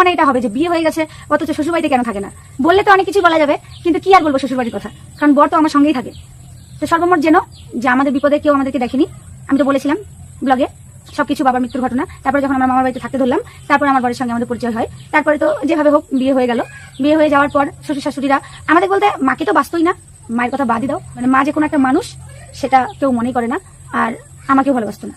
মনে এটা হবে যে বিয়ে হয়ে গেছে, অথচ শ্বশুরবাড়িতে কেন থাকে না? বললে তো অনেক কিছু বলা যাবে, কিন্তু কি আর বলব শ্বশুরবাড়ির কথা? কারণ বর তো আমার সঙ্গেই থাকে। তো সর্বমোট যেন যে আমাদের বিপদে কেউ আমাদেরকে দেখেনি, আমি তো বলেছিলাম ব্লগে সবকিছু বাবার মৃত্যুর ঘটনা, তারপরে যখন আমার মামার বাড়িতে থাকতে ধরলাম, তারপরে আমার বাড়ির সঙ্গে আমাদের পরিচয় হয়, তারপরে তো যেভাবে হোক বিয়ে হয়ে গেল। বিয়ে হয়ে যাওয়ার পর শ্বশুর শাশুড়িরা আমাদের বলতে মাকে তো বাস্তই না, মায়ের কথা বাদই দাও মানে মা যে কোনো একটা মানুষ, সেটা কেউ মনেই করে না, আর আমাকেও ভালোবাসতো না।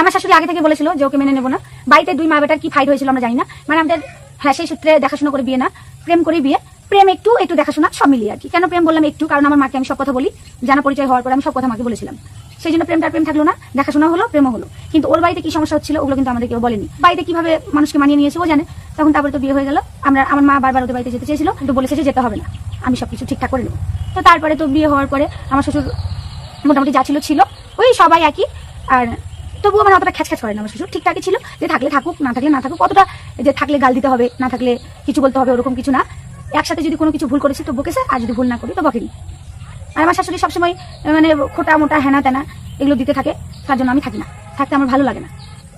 আমার শাশুড়ি আগে থেকে বলেছিল যে ওকে মেনে নেব না। বাড়িতে দুই মা বেটার কি ফাইট হয়েছিল আমরা জানি না মানে আমাদের হ্যাঁ সেই সূত্রে দেখাশোনা করে বিয়ে না, প্রেম করে বিয়ে। প্রেম একটু একটু দেখাশোনা সব মিলিয়ে আর কি। কেন প্রেম বললাম একটু? কারণ আমার মাকে আমি সব কথা বলি, জানা পরিচয় হওয়ার পর আমি সব কথা মাকে বলেছিলাম। সেই জন্য প্রেমটার প্রেম থাকল না, দেখাশোনা হলো, প্রেমও হলো। কিন্তু ওর বাড়িতে কি সমস্যা হচ্ছিল, ওগুলো কিন্তু আমাদের কেউ বলেনি। বাড়িতে কীভাবে মানুষকে মানিয়ে নিয়েছে ও জানে। তখন তারপরে তো বিয়ে হয়ে গেল। আমরা, আমার মা বারবার ওদের বাড়িতে যেতে চেয়েছিল, কিন্তু বলেছে যে যেতে হবে না। আমি সব কিছু ঠিকঠাক করে নেব। তো তারপরে তো বিয়ে হওয়ার পরে আমার শ্বশুর মোটামুটি যা ছিল ছিল। ওই সবাই একই। আর তবুও মানে অতটা খ্যাচ খ্যাচ করে না আমার শ্বশুর। ঠিকঠাকই ছিল যে থাকলে থাকুক, না থাকলে না থাকুক, অতটা যে থাকলে গাল দিতে হবে, না থাকলে কিছু বলতে হবে, ওরকম কিছু না। একসাথে যদি কোনো কিছু ভুল করেছি তো বকেছে, আর যদি ভুল না করি তো বকেনি। আর আমার শাশুড়ি সবসময় মানে খোটা মোটা হেনা তেনা এগুলো দিতে থাকে, তার জন্য আমি থাকি না। থাকতে আমার ভালো লাগে না।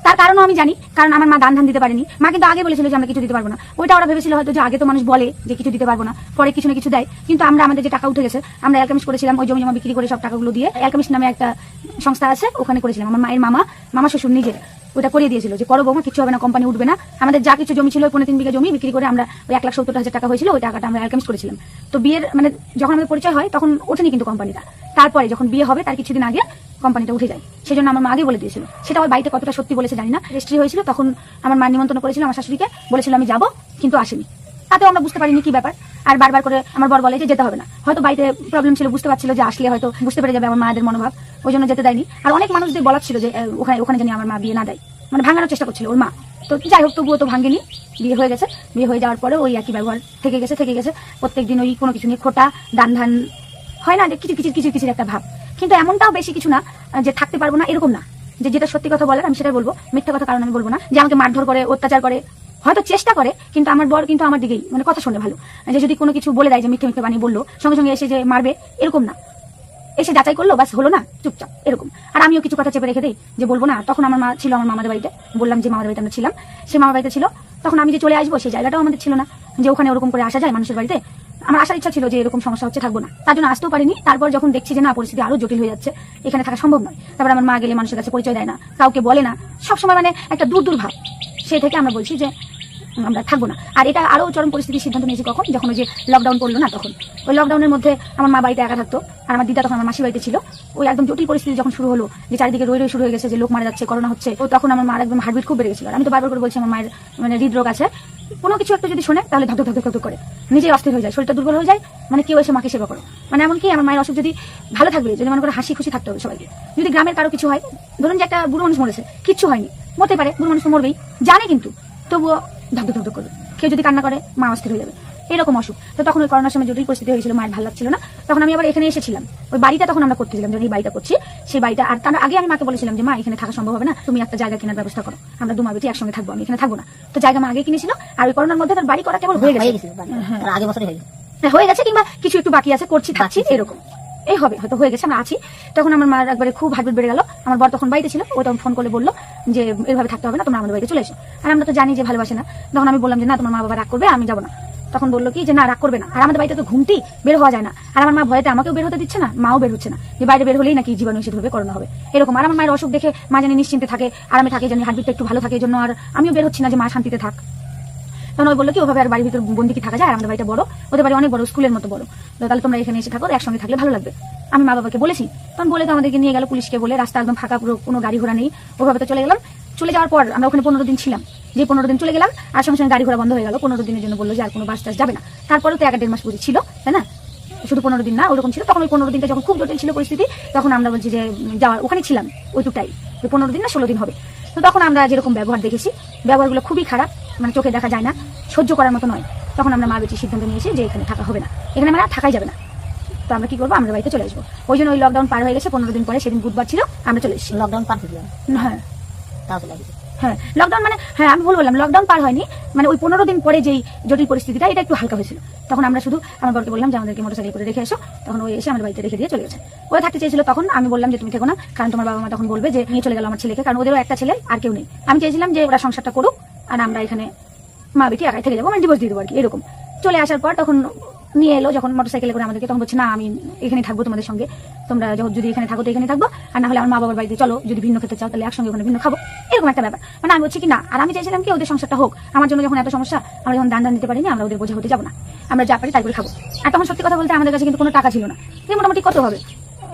তার কারণও আমি জানি, কারণ আমার মা দান ধান দিতে পারেনি। মা কিন্তু আগে বলেছিল যে আমরা কিছু দিতে পারব না। ওইটা ওরা ভেবেছিল হয়তো যে আগে তো মানুষ বলে যে কিছু দিতে পারব না। পরে কিছু না কিছু দেয়। কিন্তু আমরা আমাদের যে টাকা উঠে গেছে, আমরা অ্যালকামিস করেছিলাম, ওই জমি জমা বিক্রি করে সব টাকাগুলো দিয়ে অ্যালকামিস নামে একটা সংস্থা আছে, ওখানে করেছিলাম। আমার মায়ের মামা মামা শ্বশুর নিজের। ওটা করিয়ে দিয়েছিল যে, করো বৌমা কিছু হবে না কোম্পানি উঠবে না। আমাদের যা কিছু জমি ছিল, ওই পনেরো তিন বিঘা জমি বিক্রি করে আমরা ওই এক লাখ সত্তর হাজার টাকা হয়েছিল, ওই টাকাটা আমরা অ্যালকামিস করেছিলাম। তো বিয়ের মানে যখন আমাদের পরিচয় হয়, তখন ওঠেনি কিন্তু কোম্পানিটা তারপরে যখন বিয়ে হবে, তার কিছুদিন আগে কোম্পানিটা উঠে যায়। সেই জন্য আমার মা আগে বলে দিয়েছিল। সেটা আমার বাড়িতে কতটা সত্যি বলেছে জানি না। রেজিস্ট্রি হয়েছিল, তখন আমার মা নিমন্ত্রণ করেছিল আমার শাশুড়িকে। বলেছিল, আমি যাব, কিন্তু আসেনি। তাতেও আমরা বুঝতে পারিনি কি ব্যাপার। আর বারবার করে আমার বর বলে যে, যেতে হবে না। হয়তো বাড়িতে প্রবলেম ছিল, বুঝতে পারছিল যে, আসলে হয়তো বুঝতে পেরে যাবে আমার মায়েদের মনোভাব। ওই জন্য যেতে দেয়নি। আর অনেক মানুষদের বলার ছিল যে ওখানে ওখানে জানি আমার মা বিয়ে না দেয়। মানে ভাঙানোর চেষ্টা করছিল ওর মা। তো যাই হোক, তবুও তো ভাঙেনি। বিয়ে হয়ে গেছে। বিয়ে হয়ে যাওয়ার পরে ওই একই ব্যবহার থেকে গেছে থেকে গেছে। প্রত্যেকদিন ওই কোনো কিছু নিয়ে খোটা, দান ধান হয় না, যে কিছু কিছু কিছু একটা ভাব। কিন্তু এমনটাও বেশি কিছু না যে থাকতে পারব না, এরকম না। যে যেটা সত্যি কথা বলার, আমি সেটাই বলব। মিথ্যা কথা কারণ আমি বলব না। যে আমাকে মারধর করে, অত্যাচার করে, হয়তো চেষ্টা করে, কিন্তু আমার বর কিন্তু আমার দিকেই মানে কথা শুনে ভালো। যে যদি কোনো কিছু বলে দেয় যে মিথ্যে মিথ্যে বানিয়ে বলল, সঙ্গে সঙ্গে এসে যে মারবে, এরকম না। এসে যাচাই করল বাস হলো না, চুপচাপ, এরকম। আর আমিও কিছু কথা চেপে রেখে দিই, যে বলব না, তখন আমার মা ছিল আমার মামাদের বাড়িতে। বললাম যে মামাদের বাড়িতে আমরা ছিলাম। সে মামার বাড়িতে ছিল। তখন আমি যে চলে আসব, সেই জায়গাটাও আমাদের ছিল না। যে ওখানে ওরকম করে আসা যায় মানুষের বাড়িতে আমার আসার ইচ্ছা ছিল যে এরকম সমস্যা হচ্ছে, থাকব না। তার জন্য আসতেও পারিনি। তারপর যখন দেখছি যে, না, পরিস্থিতি আরও জটিল হয়ে যাচ্ছে, এখানে থাকা সম্ভব নয়। তারপর আমার মা গেলে মানুষের কাছে পরিচয় দেয় না, কাউকে বলে না। সবসময় মানে একটা দূর দূর ভাব। সেই থেকে আমরা বলছি যে, আমরা থাকব না। আর এটা আরও চরম পরিস্থিতির সিদ্ধান্ত নিয়েছি কখন? যখন ওই যে লকডাউন করল না তখন। ওই লকডাউনের মধ্যে আমার মা বাড়িতে একা থাকতো আর আমার দিদা তখন আমার মাসির বাড়িতে ছিল। ওই একদম জটিল পরিস্থিতি যখন শুরু হলো, যে চারিদিকে রয়ে রয়ে শুরু হয়ে গেছে যে লোক মারা যাচ্ছে, করোনা হচ্ছে ও তখন আমার মার একদম হার্টবিট খুব বেড়ে গেছিল। আমি তো বারবার করে বলছি, আমার মায়ের মানে হৃদরোগ আছে। কোনো কিছু একটা যদি শোনে, তাহলে ধক ধক ধক করে। নিজেই অস্থির হয়ে যায়, শরীরটা দুর্বল হয়ে যায় মানে কেউ এসে মাকে সেবা করো। মানে এমনকি আমার মায়ের অসুখ যদি ভালো থাকবে, যদি মনে করে হাসি খুশি থাকতে হবে সবাইকে। যদি গ্রামের কারও কিছু হয়, ধরুন যে একটা বুড়ো মানুষ মরেছে, কিচ্ছু হয়নি মরতে পারে, বুড়ো মানুষ মরবেই, জানে কিন্তু, তবুও ধক ধক ধক করবে কেউ যদি কান্না করে, মা অস্থির হয়ে যাবে। এরকম অসুখ। তো তখন ওই করোনার সময় জটিল পরিস্থিতি হয়েছিল মায়ের ভালো লাগছিল না। তখন আমি আবার এখানে এসেছিলাম। ওই বাড়িটা তখন আমরা করতেছিলাম যখন এই বাড়িটা করছি সেই বাড়িটা আর তার আগে আমি মাকে বলেছিলাম যে মা এখানে থাকা সম্ভব হবে না। তুমি একটা জায়গা কেনার ব্যবস্থা করো। আমরা দু মা বেটি একসঙ্গে থাকব আমি এখানে থাকব না। তো জায়গা মা আগে কিনেছিল আর ওই করোনার মধ্যে তার বাড়ি করা কেবল হয়ে হয়ে গেছে। তার আগে বছরই হয়ে গেছে। হ্যাঁ, হয়ে গেছে কিংবা কিছু একটু বাকি আছে করছি থাকছি এরকম। এই হবে হয়তো হয়ে গেছে আমরা আছি। তখন আমার মার একবারে খুব হার্টবিট বেড়ে গেল। আমার বর তখন বাড়িতে ছিল ও তখন ফোন করে বলল যে এইভাবে থাকতে হবে না তোমরা আমাদের বাড়িতে চলে এসো। আর আমরা তো জানি যে ভালোবাসে না। তখন আমি বললাম যে না তোমার মা বাবা রাগ করবে আমি যাব না। তখন বলল কি, যে না, রাগ করবে না। আর আমাদের বাড়িতে তো ঘুমটি বের হওয়া যায় না। আর আমার মা ভয়তে আমাকেও বের হতে দিচ্ছে না, মাও বের হচ্ছে না। যে বাইরে বের হলেই নাকি জীবাণু এসে ধরবে, করোনা হবে। এরকম। আর আমার মায়ের অসুখ দেখে মা জানি নিশ্চিন্তে থাকে, আরামে থাকে, জানি হার্টবিটটা একটু ভালো থাকে জন্য আর আমিও বের হচ্ছি না যে মা শান্তিতে থাক। তখন ওই বলল কি, ওভাবে আর বাড়ির ভিতর বন্দি কি থাকা যায়? আর আমাদের বাড়িটা বড়, ওদের বাড়ি অনেক বড়, স্কুলের মতো বড়। তাহলে তোমরা এখানে এসে থাকো, একসঙ্গে থাকলে ভালো লাগবে। আমি মা বাবাকে বলেছি, তখন বলে তো আমাদেরকে নিয়ে গেল পুলিশকে বলে, রাস্তা একদম ফাঁকা, পুরো কোনো গাড়ি ঘোড়া নেই। ওভাবে তো চলে গেলাম। চলে যাওয়ার পর আমরা ওখানে পনেরো দিন ছিলাম। যে পনেরো দিন চলে গেলাম আর সঙ্গে সঙ্গে গাড়ি ঘোড়া বন্ধ হয়ে গেল। পনেরো দিনের জন্য বলল যে আর কোনো বাস টাস যাবে না। তারপরেও তো এক দেড় মাস বুঝি ছিল তাই না? শুধু পনেরো দিন না ওরকম ছিল। তখন ওই পনেরো দিনটা যখন খুব জটিল ছিল পরিস্থিতি তখন আমরা বলছি যে যাওয়ার ওখানে ছিলাম ওইটুকটাই ওই পনেরো দিন না ষোলো দিন হবে। তো তখন আমরা যেরকম ব্যবহার দেখেছি ব্যবহারগুলো খুবই খারাপ মানে চোখে দেখা যায় না সহ্য করার মতো নয়। তখন আমরা মা বেশি সিদ্ধান্ত নিয়েছি যে এখানে থাকা হবে না। এখানে আমরা আর থাকাই যাবে না। তো আমরা কি করব? আমরা বাড়িতে চলে আসব। ওই জন্য ওই লকডাউন পার হয়ে গেছে পনেরো দিন পরে সেদিন বুধবার ছিল আমরা চলে এসেছি। লকডাউন পার হয়ে গেল। হ্যাঁ। গেছে হ্যাঁ লকডাউন মানে হ্যাঁ আমি ভুল বললাম লকডাউন পার হয়নি মানে ওই পনেরো দিন পরে যেই জটিল পরিস্থিতিটা, এটা একটু হালকা হয়েছিল। তখন আমরা শুধু আমার বরকে বললাম, যে আমাদেরকে মোটরসাইকেল করে রেখে এসো। তখন ওই এসে আমার বাড়িতে রেখে দিয়ে চলে গেছে। ওই থাকতে চেয়েছিল তখন, আমি বললাম যে, তুমি থেকো না, কারণ তোমার বাবা মা তখন বলবে যে, নিয়ে চলে গেল আমার ছেলেকে, কারণ ওদেরও একটা ছেলে, আর কেউ নেই। আমি চেয়েছিলাম যে, ওরা সংসারটা করুক, আর আমরা এখানে মা বেটি একাই থেকে যাব মানে ডিভোর্স দিয়ে দেবো আর কি, এরকম। চলে আসার পর তখন নিয়ে এলো যখন মোটরসাইকেলে করে আমাদেরকে, তখন বলছে, না, আমি এখানে থাকব তোমাদের সঙ্গে। তোমরা যখন যদি এখানে থাকো তো এখানে থাকব। আর না হলে আমার মা বাবার বাড়িতে চলো, যদি ভিন্ন খেতে চাও, তাহলে একসঙ্গে ওখানে ভিন্ন খাব। এরকম একটা ব্যাপার। মানে আমি বলছি কি, না, আর আমি চাইছিলাম কি ওদের সংসারটা হোক। আমার জন্য যখন এত সমস্যা, আমরা যখন দান দান দিতে পারিনি, আমরা ওদের বোঝা হতে যাব না। আমরা যা পারি তাই করে খাব। আর তখন সত্যি কথা বলতে আমাদের কাছে কিন্তু কোনো টাকা ছিল না। মোটামুটি কত হবে?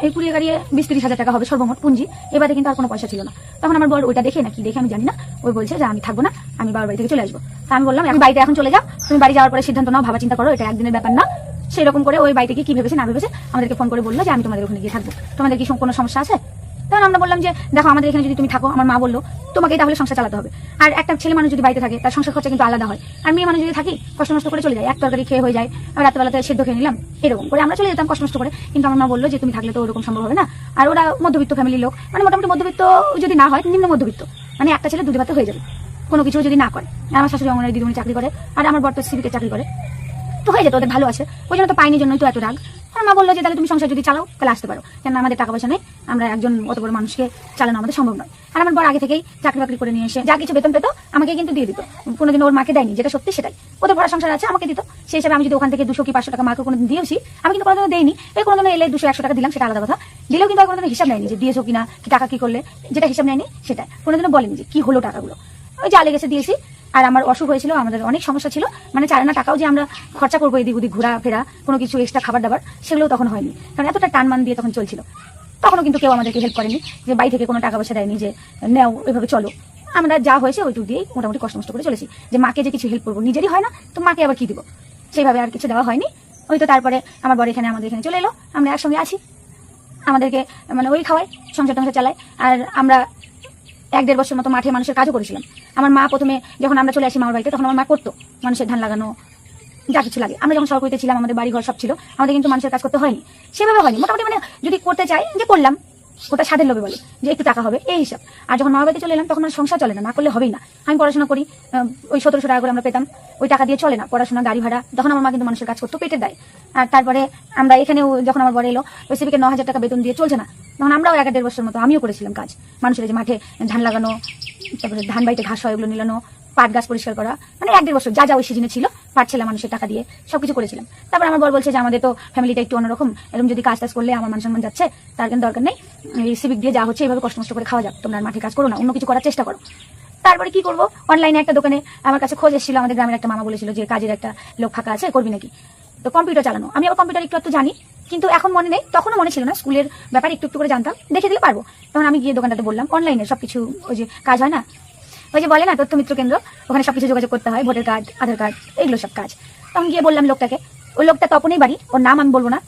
এই কুড়িয়ে গাড়িয়ে বিশ তিরিশ হাজার টাকা হবে সর্বমোট পুঁজি এবারে কিন্তু আর কোনো পয়সা ছিল না। তখন আমার বর ওইটা দেখে নাকি, দেখে আমি জানি না। ওই বলছে যে আমি থাকব না, আমি বাবার বাড়ি থেকে চলে আসব। তা আমি বললাম আমি বাড়িতে এখন চলে যাও, তুমি বাড়ি যাওয়ার পরে সিদ্ধান্ত নাও, ভাবা চিন্তা করো, এটা একদিনের ব্যাপার না। সেরকম করে ওই বাড়িতে কি ভেবেছে, না ভেবেছে, আমাদেরকে ফোন করে বলল যে আমি তোমাদের ওখানে গিয়ে থাকব। তোমাদের কি কোনো সমস্যা আছে? তখন আমরা বললাম যে, দেখো, আমাদের এখানে যদি তুমি থাকো, আমার মা বলল তোমাকে তাহলে সংসার চালাতে হবে। আর একটা ছেলে মানুষ যদি বাড়িতে থাকে, তার সংসার খরচা কিন্তু আলাদা হয়। আর মেয়ে মানুষ যদি থাকি, কষ্ট নষ্ট করে চলে যায়। এক তরকারি খেয়ে হয়ে যায়। আর রাত্রেবেলাতে সেদ্ধ খেয়ে নিলাম, এরকম করে আমরা চলে যেতাম কষ্ট নষ্ট করে। কিন্তু আমার মা বলল যে, তুমি থাকলে তো ওরকম সম্ভব হবে না। আর ওরা মধ্যবিত্ত ফ্যামিলির লোক মানে মোটামুটি মধ্যবিত্ত যদি না হয়, নিম্ন মধ্যবিত্ত। মানে একটা ছেলে দুধে ভাতে হয়ে যাবে। কোনো কিছু যদি না করে। আমার শাশুড়ি অঙ্গনের দিদিমণি চাকরি করে, আর আমার বর্ত সিভিকে চাকরি করে। তো হয়ে যেত, ওদের ভালো আছে। ওই জন্য তো পাইনি জন্যই তো এত রাগ। আর মা বলল যে, তাহলে তুমি সংসার যদি চালাও, তাহলে আসতে পারো। কেন আমাদের টাকা পয়সা নেই, আমরা একজন অত বড় মানুষকে চালানো আমাদের সম্ভব নয়। আর আমার বড় আগে থেকেই চাকরি বাকরি করে নিয়ে এসে যা কিছু বেতন পেতো আমাকে কিন্তু দিয়ে দিত। কোনোদিন ওর মাকে দেয়নি, যেটা সত্যি সেটাই। ওদের ভরা সংসার আছে, আমাকে দিত। সেই হিসাবে আমি যদি ওখান থেকে দুশো কি, পাঁচশো টাকা মাকে কোনোদিন দিয়েছি আমি কিন্তু কোনোদিনও দেইনি। এই কোনোদিনও এলে দুশো, একশো টাকা দিলাম, সেটা আলাদা কথা। দিলেও কিন্তু আর কোনোদিনও হিসাব নেয়নি যে দিয়েছ কিনা, কি টাকা কি করলে। যেটা হিসাব নেয়নি সেটা কোনোদিনও বলেনি যে কি হলো টাকাগুলো। ওই যা লেগেছে দিয়েছি। আর আমার অসুখ হয়েছিল, আমাদের অনেক সমস্যা ছিল। মানে চার আনা টাকাও যে আমরা খরচা করব এদিক ওদিক ঘোরাফেরা কোনো কিছু এক্সট্রা খাবার দাবার, সেগুলোও তখন হয়নি। কারণ এতটা টান মান দিয়ে তখন চলছিল। তখনও কিন্তু কেউ আমাদেরকে হেল্প করেনি যে বাড়ি থেকে কোনো টাকা পয়সা দেয়নি যে নেও, ওইভাবে চলো। আমরা যা হয়েছে ওইটুক দিয়েই মোটামুটি কষ্ট করে চলেছি। যে মাকে যে কিছু হেল্প করব, নিজেরই হয় না, তো মাকে আবার কি দিব? সেইভাবে আর কিছু দেওয়া হয়নি। ওই তো তারপরে আমার বড় এখানে, আমাদের এখানে চলে এলো। আমরা একসঙ্গে আছি। আমাদেরকে মানে ওই খাওয়াই সংসার টংসার চালায়। আর আমরা এক দেড় বছর মতো মাঠে মানুষের কাজও করেছিলাম। আমার মা প্রথমে যখন আমরা চলে আসি মামার বাড়িতে, তখন আমার মা করতো মানুষের ধান লাগানো, যা কিছু লাগে। আমরা যখন সরকারিতে ছিলাম, আমাদের বাড়ি ঘর সব ছিল, আমাদের কিন্তু মানুষের কাজ করতে হয়নি। সেভাবে হয়নি। মোটামুটি মানে যদি করতে চাই যে করলাম। ওটা স্বাদের লোভে বলে, যে একটু টাকা হবে, এই হিসাব। আর যখন মামা চলে এলাম, তখন আমার সংসার চলে না না করলে হবেই না। আমি পড়াশোনা করি ওই সতেরোশো টাকা করে আমরা পেতাম, ওই টাকা দিয়ে চলে না, পড়াশোনা, গাড়ি ভাড়া। তখন আমার মা কিন্তু মানুষের কাজ করতো, পেটের দেয়। আর তারপরে আমরা এখানেও যখন আমার বড় এলো, ওই সিভিকে ন হাজার টাকা বেতন দিয়ে চলছে না। তখন আমরাও এক দেড় বছর মতো, আমিও করেছিলাম কাজ। মানুষের যে মাঠে ধান লাগানো, তারপরে ধান বাড়িতে ঘাস হয়, ওগুলো নিলানো পাট গাছ পরিষ্কার করা মানে এক দেড় বছর যা যা ওই সিজনে ছিল, পাট ছেলে মানুষের টাকা দিয়ে সবকিছু করেছিলাম। তারপর আমার বর বলছে যে, আমাদের তো ফ্যামিলিটা একটু অন্যরকম। এরকম যদি কাজ টাজ করলে আমার মান সম্মান যাচ্ছে, তার কিন্তু দরকার নেই। এই সিভিক দিয়ে যা হচ্ছে এইভাবে কষ্ট মষ্ট করে খাওয়া যাক। তোমরা মাঠে কাজ করো না, অন্য কিছু করার চেষ্টা করো। তারপরে কি করব? অনলাইনে একটা দোকানে আমার কাছে খোঁজ এসেছিল, আমাদের গ্রামের একটা মামা বলেছিল যে, কাজের একটা লোক ফাঁকা আছে, করবি নাকি? তো কম্পিউটার চালানো। আমি আবার কম্পিউটার একটু একটু জানি, কিন্তু এখন মনে নেই, তখনও মনে ছিল না। স্কুলের ব্যাপারে একটু একটু করে জানতাম, দেখে দিলে পারব। তখন আমি গিয়ে দোকানটাতে বললাম অনলাইনে সবকিছু ওই যে কাজ হয় না? ওই যে বলে না, তথ্য মিত্র কেন্দ্র, ওখানে সবকিছু যোগাযোগ করতে হয়, ভোটার কার্ড, আধার কার্ড এগুলো সব কাজ। তখন গিয়ে বললাম লোকটাকে, ওই লোকটা তপনেই বাড়ি, ওর নাম আমি বলব না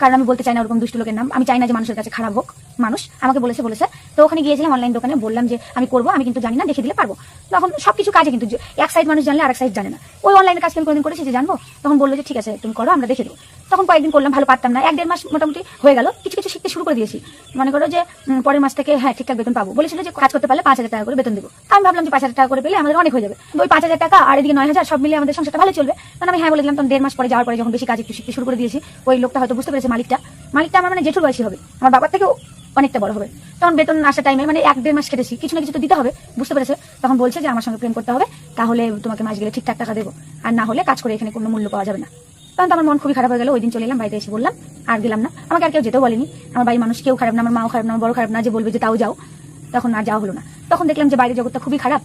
কারণ আমি বলতে চাই না ওরকম দুষ্ট লোকের নাম। আমি চাই না যে মানুষের কাছে খারাপ হোক, মানুষ। আমাকে বলেছে বলেছে। তো ওখানে গিয়েছিলাম অনলাইন দোকানে, বললাম যে আমি করব, আমি কিন্তু জানি না দেখে দিলে পারব। তখন সবকিছু কাজে কিন্তু এক সাইড মানুষ জানলে আরেক সাইড জানে না। ওই অনলাইনে কাজ আমি কোনোদিন করেছি যে জানব? তখন বলল যে ঠিক আছে, তুমি করো, আমরা দেখে দেবো। তখন কয়েকদিন করলাম, ভালো পারতাম না। এক দেড় মাস মোটামুটি হয়ে গেল। কিছু কিছু শিখতে শুরু করে দিয়েছি। মনে করো যে পরের মাস থেকে হ্যাঁ ঠিকঠাক বেতন পাবো। বলেছিল যে কাজ করতে পারলে পাঁচ হাজার টাকা করে বেতন দেবো। আমি ভাবলাম যে পাঁচ হাজার টাকা করে পেলে আমাদের অনেক হয়ে যাবে। ওই পাঁচ হাজার টাকা আর এদিকে নয় হাজার সব মিলিয়ে আমাদের সংসারটা ভালো চলবে। তখন আমি হ্যাঁ বলে দিলাম তখন দেড় মাস পরে যাওয়ার পরে যখন বেশি কাজ একটু শিখতে শুরু করে দিয়েছি, ওই লোকটা হয়তো বুঝতে পেরেছে মালিকটা। মালিকটা আমার মানে জেঠুর বয়সী হবে, আমার বাবার থেকেও অনেকটা বড় হবে। তখন বেতন আসার টাইমে মানে এক দেড় মাস কেটেছি, কিছু না কিছু তো দিতে হবে, বুঝতে পেরেছে। তখন বলছে যে আমার সঙ্গে প্রেম করতে হবে, তাহলে তোমাকে মাস গেলে ঠিকঠাক টাকা দেবো। আর না হলে কাজ করে এখানে কোনো মূল্য পাওয়া যাবে না। তখন তো আমার মন খুবই খারাপ হয়ে গেল, ওই দিন চলে এলাম, বাড়িতে এসে বললাম, আর গেলাম না। আমাকে আর কেউ যেতেও বলেনি, আমার বাড়ির মানুষ কেউ খারাপ না, আমার মাও খারাপ না, আমার বড় খারাপ না, যে বলবে যে তাও যাও। তখন আর যাওয়া হলো না। তখন দেখলাম যে বাইরের জগৎটা খুবই খারাপ